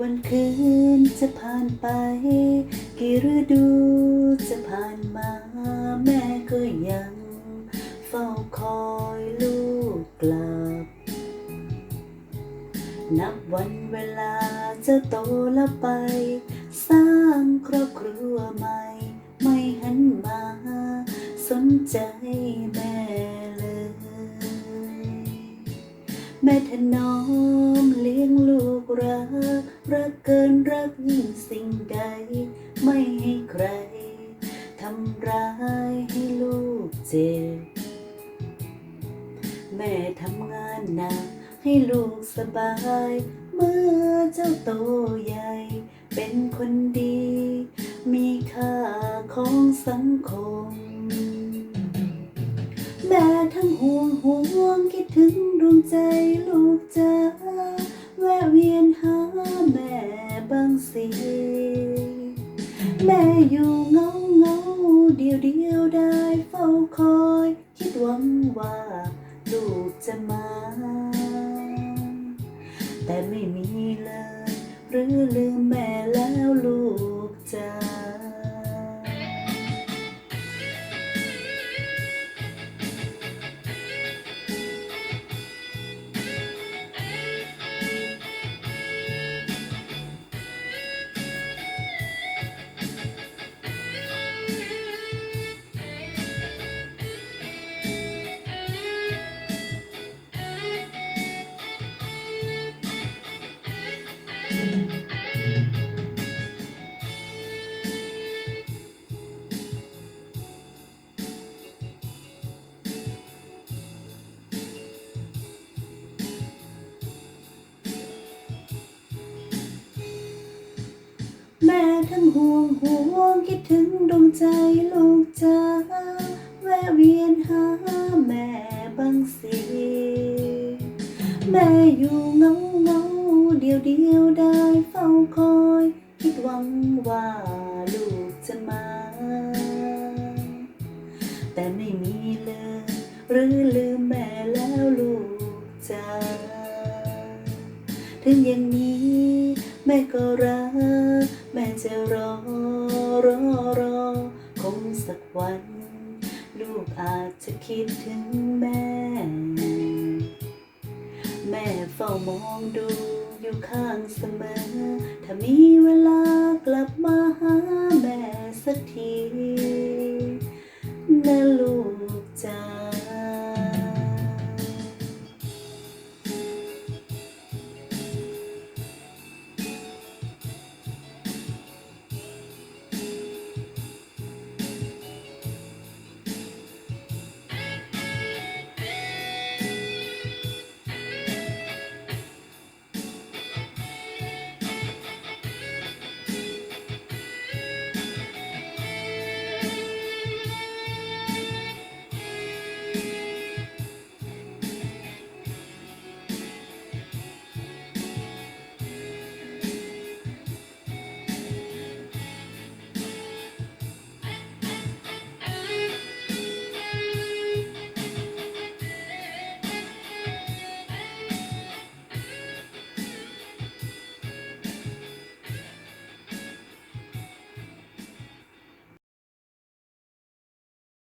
วันคืนจะผ่านไป กี่ฤดูจะผ่านมา แม่ก็ยังเฝ้าคอยลูกกลับ นับวันเวลาจะโตและไป สร้างครอบครัวใหม่ ไม่หันมา สนใจแม่เลย แม่ถนอมเลี้ยงลูกรัก รักเกินรักยิ่งสิ่งใด ไม่ให้ใครทำร้ายให้ลูกเจ็บ แม่ทำงานหนักให้ลูกสบาย เมื่อเจ้าโตใหญ่ เป็นคนดี มีค่าของสังคม แม่ทั้งห่วงห่วงคิดถึงดวงใจลูกจ้าแวะเวียนหา แม่บางสิแม่อยู่เงาเงาเดียวเดียวได้เฝ้าคอย คิดหวังว่าลูกจะมา แต่ไม่มีเลย หรือลืมแม่ ทั้งห่วงห่วงคิดถึงดวงใจลูกจ้าแวะเวียนหาแม่บางสิแม่อยู่เงาเงาเดียวเดียวได้เฝ้าคอย คิดหวังว่าลูกจะมา แต่ไม่มีเลยหรือลืมแม่แล้วลูกจ้าถึงอย่างนี้ แม่ก็รัก แม่จะรอรอรอ คงสักวัน ลูกอาจจะคิดถึงแม่ แม่เฝ้ามองดูอยู่ข้างเสมอ ถ้ามีเวลากลับมาหาแม่สักที